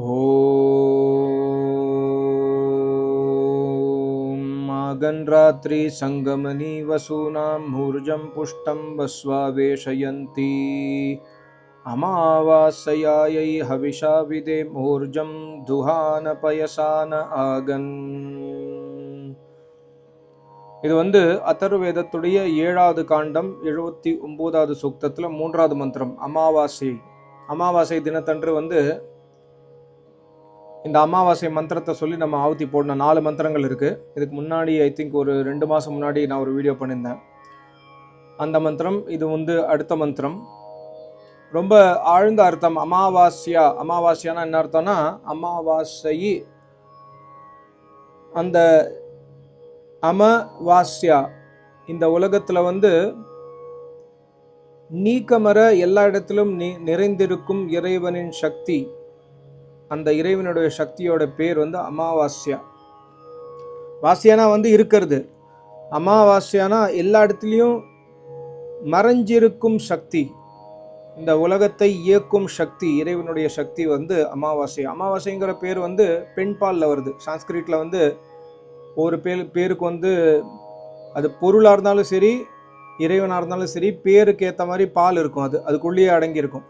ॐ मागन्रात्रि सङ्गमनि वसूनां मूर्जं पुष्टं वस्वावेशयन्ती अमावास्यायै हविषा विदे मूर्जं दुहानपयसान ஆகன் இது வந்து அதர்வேதத்துடைய ஏழாவது காண்டம் எழுபத்தி ஒன்பதாவது சூக்தத்தில் மூன்றாவது மந்திரம் அமாவாசை அமாவாசை தினத்தன்று வந்து இந்த அமாவாசை மந்திரத்தை சொல்லி நம்ம ஆவத்தி போடணும் நாலு மந்திரங்கள் இருக்குது இதுக்கு முன்னாடி ஐ திங்க் ஒரு ரெண்டு மாதம் முன்னாடி நான் ஒரு வீடியோ பண்ணியிருந்தேன். அந்த மந்திரம் இது வந்து அடுத்த மந்திரம். ரொம்ப ஆழ்ந்த அர்த்தம் அமாவாஸ்யா. அமாவாஸ்யானா என்ன அர்த்தம்னா அமாவாசை அந்த அமவாஸ்யா. இந்த உலகத்தில் வந்து நீக்கமர எல்லா இடத்திலும் நி நிறைந்திருக்கும் இறைவனின் சக்தி. அந்த இறைவனுடைய சக்தியோட பேர் வந்து அமாவாஸ்யா. வாசியானா வந்து இருக்கிறது. அமாவாஸ்யானா எல்லா இடத்துலையும் மறைஞ்சிருக்கும் சக்தி. இந்த உலகத்தை இயக்கும் சக்தி இறைவனுடைய சக்தி வந்து அமாவாசை அமாவாசைங்கிற பேர் வந்து பெண்பாலில் வருது. சான்ஸ்கிரிட்டில் வந்து ஒரு பேர் பேருக்கு வந்து அது பொருளாக இருந்தாலும் சரி இறைவனாக இருந்தாலும் சரி பேருக்கு ஏற்ற மாதிரி பால் இருக்கும் அது. அதுக்குள்ளேயே அடங்கியிருக்கும்.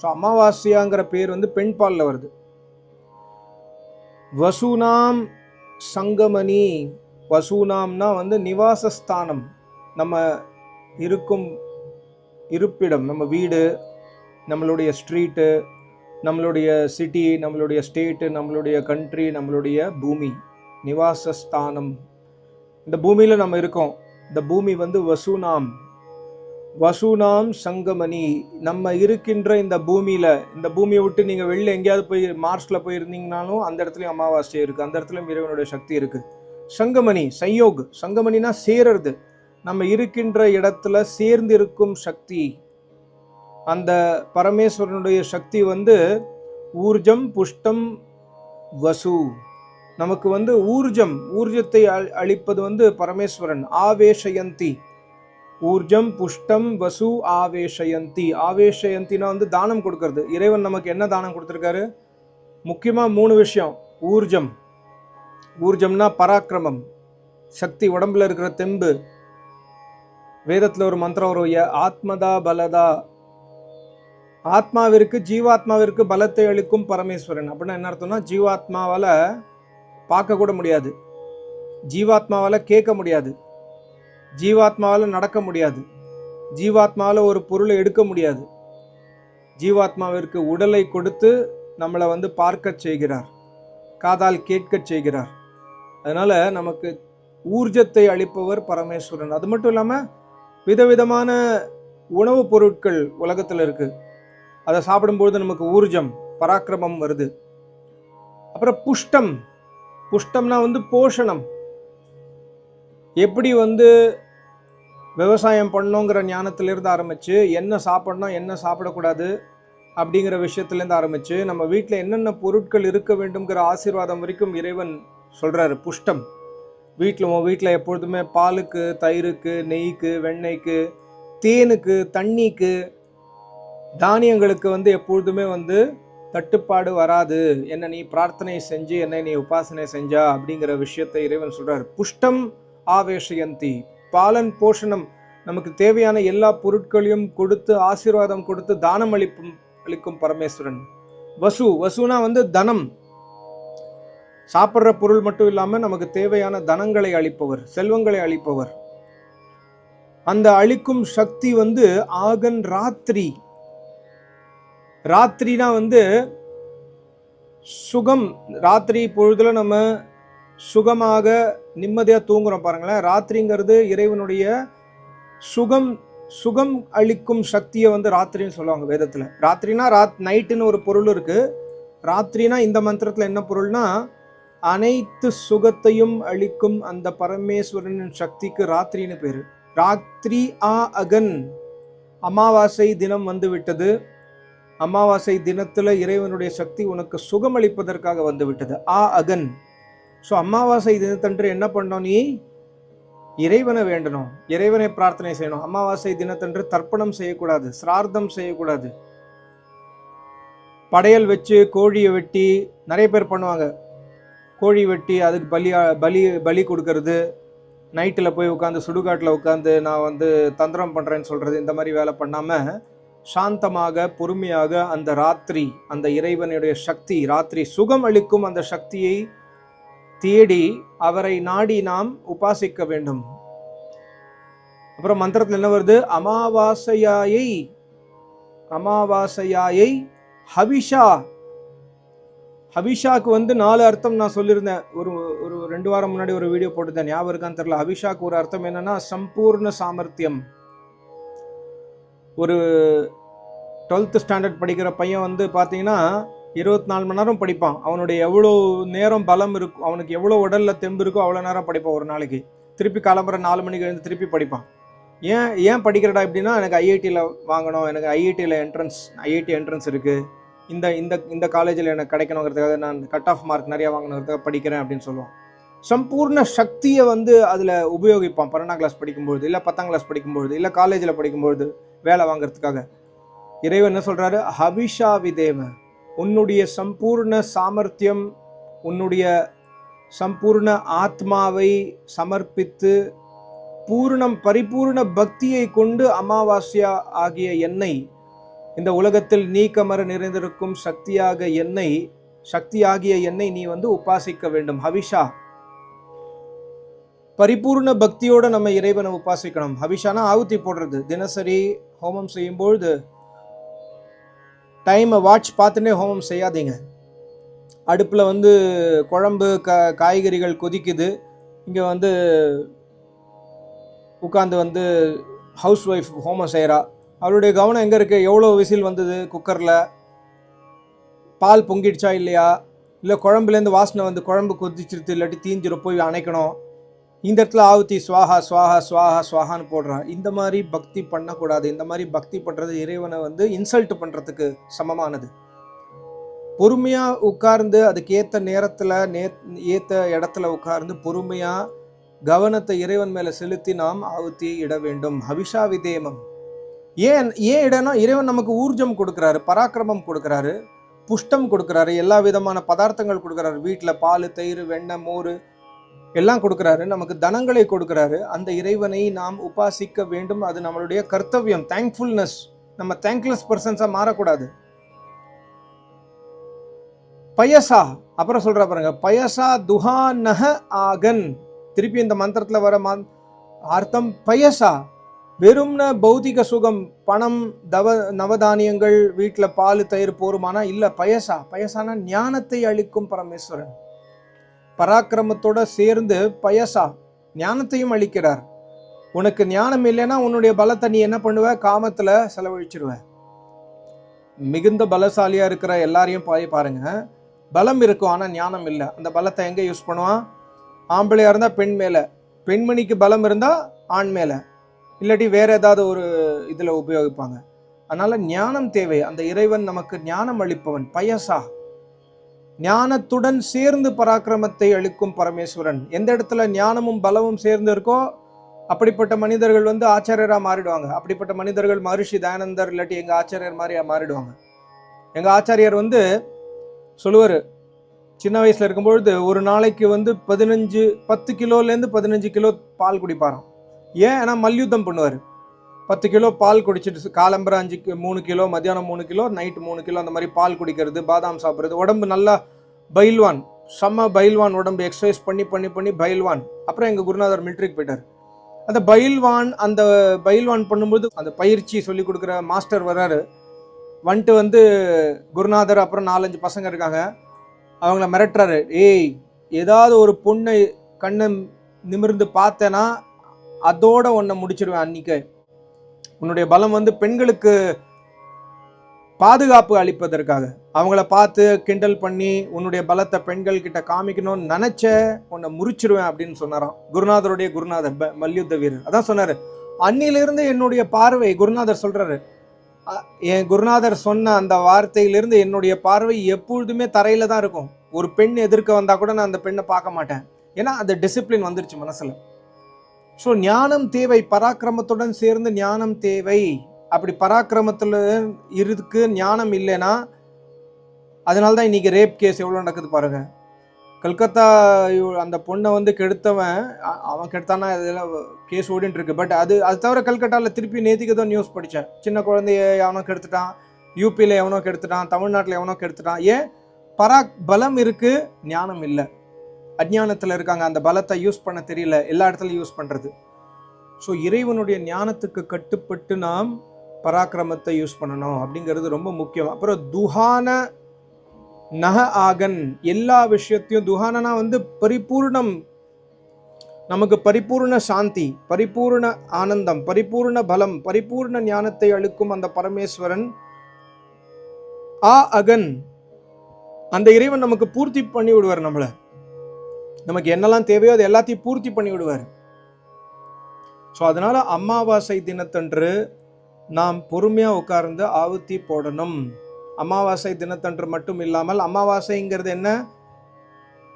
ஸோ அமாவாசையாங்கிற பேர் வந்து பெண்பாலில் வருது. வசூனாம் சங்கமணி. வசூனாம்னா வந்து நிவாசஸ்தானம். நம்ம இருக்கும் இருப்பிடம் நம்ம வீடு நம்மளுடைய ஸ்ட்ரீட்டு நம்மளுடைய சிட்டி நம்மளுடைய ஸ்டேட்டு நம்மளுடைய கண்ட்ரி நம்மளுடைய பூமி. நிவாசஸ்தானம். இந்த பூமியில் நம்ம இருக்கோம். இந்த பூமி வந்து வசூனாம். வசூனாம் சங்கமணி நம்ம இருக்கின்ற இந்த பூமியில் இந்த பூமியை விட்டு நீங்கள் வெளில எங்கேயாவது போய் மார்ஸில் போயிருந்தீங்கனாலும் அந்த இடத்துலையும் அமாவாசை இருக்குது அந்த இடத்துலையும் இறைவனுடைய சக்தி இருக்குது சங்கமணி சயோக். சங்கமணினா சேருறது. நம்ம இருக்கின்ற இடத்துல சேர்ந்து இருக்கும் சக்தி. அந்த பரமேஸ்வரனுடைய சக்தி வந்து ஊர்ஜம் புஷ்டம் வசு. நமக்கு வந்து ஊர்ஜம் ஊர்ஜத்தை அளிப்பது வந்து பரமேஸ்வரன். ஆவேஷயந்தி. ஊர்ஜம் புஷ்டம் வசு ஆவேஷயந்தி. ஆவேஷயந்தினா வந்து தானம் கொடுக்கறது. இறைவன் நமக்கு என்ன தானம் கொடுத்துருக்காரு? முக்கியமாக மூணு விஷயம். ஊர்ஜம். ஊர்ஜம்னா பராக்கிரமம். சக்தி உடம்புல இருக்கிற தெம்பு. வேதத்தில் ஒரு மந்திரம் வரும் ஆத்மதா பலதா. ஆத்மாவிற்கு ஜீவாத்மாவிற்கு பலத்தை அளிக்கும் பரமேஸ்வரன். அப்படின்னா என்ன அர்த்தம்னா ஜீவாத்மாவால் பார்க்க கூட முடியாது. ஜீவாத்மாவால் கேட்க முடியாது. ஜீவாத்மாவில் நடக்க முடியாது. ஜீவாத்மாவில் ஒரு பொருளை எடுக்க முடியாது. ஜீவாத்மாவிற்கு உடலை கொடுத்து நம்மளை வந்து பார்க்க செய்கிறார். காதால் கேட்க செய்கிறார். அதனால் நமக்கு ஊர்ஜத்தை அளிப்பவர் பரமேஸ்வரன். அது மட்டும் இல்லாமல் விதவிதமான உணவுப் பொருட்கள் உலகத்தில் இருக்குது அதை சாப்பிடும்பொழுது நமக்கு ஊர்ஜம் பராக்கிரமம் வருது. அப்புறம் புஷ்டம். புஷ்டம்னா வந்து போஷணம். எப்படி வந்து விவசாயம் பண்ணணுங்கிற ஞானத்திலேருந்து ஆரம்பித்து என்ன சாப்பிட்ணும் என்ன சாப்பிடக்கூடாது அப்படிங்கிற விஷயத்துலேருந்து ஆரம்பித்து நம்ம வீட்டில் என்னென்ன பொருட்கள் இருக்க வேண்டும்ங்கிற ஆசீர்வாதம் வரைக்கும் இறைவன் சொல்கிறாரு புஷ்டம். வீட்டில் உன் வீட்டில் எப்பொழுதுமே பாலுக்கு தயிருக்கு நெய்க்கு வெண்ணெய்க்கு தேனுக்கு தண்ணிக்கு தானியங்களுக்கு வந்து எப்பொழுதுமே வந்து தட்டுப்பாடு வராது. என்னை நீ பிரார்த்தனை செஞ்சு என்னை நீ உபாசனை செஞ்சா அப்படிங்கிற விஷயத்தை இறைவன் சொல்கிறார் புஷ்டம் ஆவேஷயந்தி. பாலன் போஷணம் நமக்கு தேவையான எல்லா பொருட்களையும் கொடுத்து ஆசீர்வாதம் கொடுத்து தானம் அளிப்பும் அளிக்கும் பரமேஸ்வரன். வசு வசுனா வந்து தனம். சாப்பிட்ற பொருள் மட்டும் இல்லாமல் நமக்கு தேவையான தனங்களை அளிப்பவர் செல்வங்களை அளிப்பவர். அந்த அளிக்கும் சக்தி வந்து ஆகன் ராத்திரி. ராத்திரினா வந்து சுகம். ராத்திரி பொழுதுல நம்ம சுகமாக நிம்மதியாக தூங்குறோம் பாருங்களேன். ராத்திரிங்கிறது இறைவனுடைய சுகம் சுகம் அளிக்கும் சக்தியை வந்து ராத்திரின்னு சொல்லுவாங்க வேதத்தில். ராத்திரினா ராத் நைட்டுன்னு ஒரு பொருள் இருக்குது ராத்திரினா இந்த மந்திரத்தில் என்ன பொருள்னா அனைத்து சுகத்தையும் அளிக்கும் அந்த பரமேஸ்வரனின் சக்திக்கு ராத்திரின்னு பேர். ராத்திரி ஆ அகன். அமாவாசை தினம் வந்து விட்டது. அமாவாசை தினத்தில் இறைவனுடைய சக்தி உனக்கு சுகமளிப்பதற்காக அளிப்பதற்காக வந்துவிட்டது ஆ அகன். ஸோ அமாவாசை தினத்தன்று என்ன பண்ணோம் நீ? இறைவனை வேண்டணும். இறைவனை பிரார்த்தனை செய்யணும். அமாவாசை தினத்தன்று தர்ப்பணம் செய்யக்கூடாது சிரார்த்தம் செய்யக்கூடாது. படையல் வச்சு கோழியை வெட்டி நிறைய பேர் பண்ணுவாங்க. கோழி வெட்டி அதுக்கு பலி பலி பலி கொடுக்கறது. நைட்டில் போய் உட்காந்து சுடுகாட்டில் உட்காந்து நான் வந்து தந்திரம் பண்ணுறேன்னு சொல்கிறது இந்த மாதிரி வேலை பண்ணாமல் சாந்தமாக பொறுமையாக அந்த ராத்திரி அந்த இறைவனுடைய சக்தி ராத்திரி சுகம் அளிக்கும் அந்த சக்தியை தேடி அவரை நாடி நாம் உபாசிக்க வேண்டும். அப்புறம் மந்திரத்தில் என்ன வருது? அமாவாசையாயை அமாவாசையாயை ஹவிஷா. ஹவிஷாக்கு வந்து நாலு அர்த்தம் நான் சொல்லியிருந்தேன். ஒரு ஒரு ரெண்டு வாரம் முன்னாடி ஒரு வீடியோ போட்டுருந்தேன் ஞாபகம் இருக்கான்னு தெரியல. ஹவிஷாக்கு ஒரு அர்த்தம் என்னன்னா சம்பூர்ண சாமர்த்தியம். ஒரு டுவெல்த்து ஸ்டாண்டர்ட் படிக்கிற பையன் வந்து பார்த்தீங்கன்னா இருபத்தி நாலு மணி நேரம் படிப்பான். அவனுடைய எவ்வளோ நேரம் பலம் இருக்கும் அவனுக்கு எவ்வளோ உடலில் தெம்பு இருக்கோ அவ்வளோ நேரம் படிப்பான் ஒரு நாளைக்கு. திருப்பி கிளம்புற நாலு மணிக்கு எழுந்து திருப்பி படிப்பான். ஏன் ஏன் படிக்கிறடா எப்படின்னா எனக்கு ஐஐடியில் வாங்கணும் எனக்கு ஐஐடியில் என்ட்ரன்ஸ் ஐஐடி என்ட்ரன்ஸ் இருக்குது இந்த இந்த இந்த காலேஜில் எனக்கு கிடைக்கணுங்கிறதுக்காக நான் கட் ஆஃப் மார்க் நிறையா வாங்கணுங்கிறதுக்காக படிக்கிறேன் அப்படின்னு சொல்லுவான். சம்பூர்ண சக்தியை வந்து அதில் உபயோகிப்பான் பன்னெண்டாம் கிளாஸ் படிக்கும்பொழுது இல்லை பத்தாம் கிளாஸ் படிக்கும்பொழுது இல்லை காலேஜில் படிக்கும்பொழுது வேலை வாங்குறதுக்காக. இறைவன் என்ன சொல்கிறாரு ஹவிஷா விதேவன் உன்னுடைய சம்பூர்ண சாமர்த்தியம் உன்னுடைய சம்பூர்ண ஆத்மாவை சமர்ப்பித்து பூர்ணம் பரிபூர்ண பக்தியை கொண்டு அமாவாஸ்யா ஆகிய எண்ணெய் இந்த உலகத்தில் நீக்கமர நிறைந்திருக்கும் சக்தியாக எண்ணெய் சக்தியாகிய என்னை நீ வந்து உபாசிக்க வேண்டும். ஹவிஷா பரிபூர்ண பக்தியோட நம்ம இறைவனை உபாசிக்கணும். ஹவிஷானா ஆவுத்தி போடுறது. தினசரி ஹோமம் செய்யும்பொழுது டைமை வாட்ச் பார்த்துனே ஹோமம் செய்யாதீங்க. அடுப்பில் வந்து குழம்பு க காய்கறிகள் கொதிக்குது. இங்கே வந்து உட்காந்து வந்து ஹவுஸ் ஒய்ஃப் ஹோமம் செய்கிறா அவளுடைய கவனம் எங்கே இருக்குது எவ்வளோ விசில் வந்தது குக்கரில் பால் பொங்கிடுச்சா இல்லையா? இல்லை குழம்புலேருந்து வாசனை வந்து குழம்பு கொதிச்சிருது இல்லாட்டி தீஞ்சிரும் போய் அணைக்கணும். இந்த இடத்துல ஆவுத்தி சுவாஹா சுவாஹா சுவாஹா ஸ்வாஹான்னு போடுறான். இந்த மாதிரி பக்தி பண்ணக்கூடாது. இந்த மாதிரி பக்தி பண்ணுறது இறைவனை வந்து இன்சல்ட் பண்ணுறதுக்கு சமமானது. பொறுமையாக உட்கார்ந்து அதுக்கேற்ற நேரத்தில் நே ஏற்ற இடத்துல உட்கார்ந்து பொறுமையாக கவனத்தை இறைவன் மேலே செலுத்தி நாம் ஆவுத்தியை இட வேண்டும். ஹவிஷா விதேமம். ஏன் ஏன் இடம்னா இறைவன் நமக்கு ஊர்ஜம் கொடுக்குறாரு பராக்கிரமம் கொடுக்குறாரு புஷ்டம் கொடுக்குறாரு எல்லா விதமான பதார்த்தங்கள் கொடுக்குறாரு. வீட்டில் பால் தயிர் வெண்ணெய் மோர் எல்லாம் கொடுக்குறாரு நமக்கு தனங்களை கொடுக்குறாரு. அந்த இறைவனை நாம் உபாசிக்க வேண்டும். அது நம்மளுடைய கர்த்தவியம் தேங்க்ஃபுல்னஸ் நம்ம தேங்க்லெஸ் பர்சன்ஸாக மாறக்கூடாது. பயசா அப்புறம் சொல்கிற பாருங்க பயசா துஹா நக ஆகன். திருப்பி இந்த மந்திரத்தில் வர மந் அர்த்தம் பயசா. வெறும்ன பௌதிக சுகம் பணம் தவ நவதானியங்கள் வீட்டில் பால் தயிர் போருமானா இல்லை பயசா. பயசானா ஞானத்தை அளிக்கும் பரமேஸ்வரன். பராக்கிரமத்தோட சேர்ந்து பயசா ஞானத்தையும் அளிக்கிறார். உனக்கு ஞானம் இல்லைன்னா உன்னுடைய பலத்தை நீ என்ன பண்ணுவ? காமத்துல செலவழிச்சிருவ. மிகுந்த பலசாலியா இருக்கிற எல்லாரையும் போய் பாருங்க. பலம் இருக்கும் ஆனால் ஞானம் இல்லை. அந்த பலத்தை எங்கே யூஸ் பண்ணுவான்? ஆம்பளையாக இருந்தால் பெண் மேலே. பெண்மணிக்கு பலம் இருந்தால் ஆண் மேலே. இல்லாட்டி வேற ஏதாவது ஒரு இதில் உபயோகிப்பாங்க. அதனால் ஞானம் தேவை. அந்த இறைவன் நமக்கு ஞானம் அளிப்பவன் பயசா. ஞானத்துடன் சேர்ந்து பராக்கிரமத்தை அளிக்கும் பரமேஸ்வரன். எந்த இடத்துல ஞானமும் பலமும் சேர்ந்து இருக்கோ அப்படிப்பட்ட மனிதர்கள் வந்து ஆச்சாரியராக மாறிடுவாங்க. அப்படிப்பட்ட மனிதர்கள் மகரிஷி தயானந்தர் இல்லாட்டி எங்கள் ஆச்சாரியர் மாதிரியாக மாறிடுவாங்க. எங்கள் ஆச்சாரியர் வந்து சொல்லுவார் சின்ன வயசில் இருக்கும்பொழுது ஒரு நாளைக்கு வந்து பதினஞ்சு பத்து கிலோலேருந்து பதினஞ்சு கிலோ பால் குடிப்பாராம். ஏன்? ஏன்னா மல்யுத்தம் பண்ணுவார். பத்து கிலோ பால் குடிச்சிட்டு காலம்பரம் அஞ்சு மூணு கிலோ மத்தியானம் மூணு கிலோ நைட் மூணு கிலோ அந்த மாதிரி பால் குடிக்கிறது பாதாம் சாப்பிட்றது உடம்பு நல்லா பயில்வான் செம்ம பயில்வான் உடம்பு எக்ஸசைஸ் பண்ணி பண்ணி பண்ணி பயில்வான் அப்புறம் எங்கள் குருநாதர் மிலிட்ரிக்கு போயிட்டார். அந்த பயில்வான் அந்த பயில்வான் பண்ணும்போது அந்த பயிற்சி சொல்லி கொடுக்குற மாஸ்டர் வர்றாரு. வந்துட்டு வந்து குருநாதர் அப்புறம் நாலஞ்சு பசங்க இருக்காங்க. அவங்கள மிரட்டுறாரு. ஏய் ஏதாவது ஒரு பொண்ணை கண்ணை நிமிர்ந்து பார்த்தேன்னா அதோட ஒன்றை முடிச்சிருவேன் அன்னைக்கு. உன்னுடைய பலம் வந்து பெண்களுக்கு பாதுகாப்பு அளிப்பதற்காக. அவங்கள பார்த்து கிண்டல் பண்ணி உன்னுடைய பலத்தை பெண்கள் கிட்ட காமிக்கணும்னு நினைச்ச உன்னை முறிச்சிருவேன் அப்படின்னு சொன்னாராம். குருநாதருடைய குருநாதர் ப- மல்யுத்த வீரர். அதான் சொன்னாரு. அன்னிலிருந்து என்னுடைய பார்வை குருநாதர் சொல்றாரு. என் குருநாதர் சொன்ன அந்த வார்த்தையிலிருந்து என்னுடைய பார்வை எப்பொழுதுமே தரையில தான் இருக்கும். ஒரு பெண் எதிர்க்க வந்தா கூட நான் அந்த பெண்ணை பார்க்க மாட்டேன். ஏன்னா அந்த டிசிப்ளின் வந்துருச்சு மனசுல. ஸோ ஞானம் தேவை. பராக்கிரமத்துடன் சேர்ந்து ஞானம் தேவை. அப்படி பராக்கிரமத்தில் இருக்கு ஞானம் இல்லைன்னா அதனால தான் இன்னைக்கு ரேப் கேஸ் எவ்வளோ நடக்குது பாருங்க. கல்கத்தா அந்த பொண்ணை வந்து கெடுத்தவன் அவன் கெடுத்தானா இதெல்லாம் கேஸ் ஓடிட்டு இருக்கு. பட் அது அது தவிர கல்கட்டாவில் திருப்பி நேத்திக்கு தான் நியூஸ் படித்தேன் சின்ன குழந்தைய எவனோ கெடுத்துட்டான் யூபியில் எவனோ கெடுத்துட்டான் தமிழ்நாட்டில் எவனோ கெடுத்துட்டான். ஏன்? பரா பலம் இருக்குது ஞானம் இல்லை. அஜ்ஞானத்தில் இருக்காங்க அந்த பலத்தை யூஸ் பண்ண தெரியல எல்லா இடத்துலையும் யூஸ் பண்ணுறது ஸோ இறைவனுடைய ஞானத்துக்கு கட்டுப்பட்டு நாம் பராக்கிரமத்தை யூஸ் பண்ணணும் அப்படிங்கிறது ரொம்ப முக்கியம். அப்புறம் துஹான நக ஆகன் எல்லா விஷயத்தையும் துஹானனா வந்து பரிபூர்ணம் நமக்கு பரிபூர்ண சாந்தி பரிபூர்ண ஆனந்தம் பரிபூர்ண பலம் பரிபூர்ண ஞானத்தை அளிக்கும் அந்த பரமேஸ்வரன். ஆ அகன் அந்த இறைவன் நமக்கு பூர்த்தி பண்ணி விடுவார் நம்மளை. நமக்கு என்னெல்லாம் தேவையோ அது எல்லாத்தையும் பூர்த்தி பண்ணி விடுவார். ஸோ அதனால் அமாவாசை தினத்தன்று நாம் பொறுமையாக உட்கார்ந்து ஆவுத்தி போடணும். அமாவாசை தினத்தன்று மட்டும் இல்லாமல் அமாவாசைங்கிறது என்ன?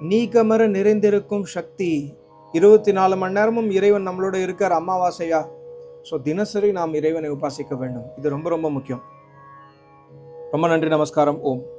நீக்கமர நிறைந்திருக்கும் சக்தி. இருபத்தி நாலு மணி நேரமும் இறைவன் நம்மளோட இருக்கார் அமாவாசையா? ஸோ தினசரி நாம் இறைவனை உபாசிக்க வேண்டும். இது ரொம்ப ரொம்ப முக்கியம். ரொம்ப நன்றி நமஸ்காரம். ஓம்.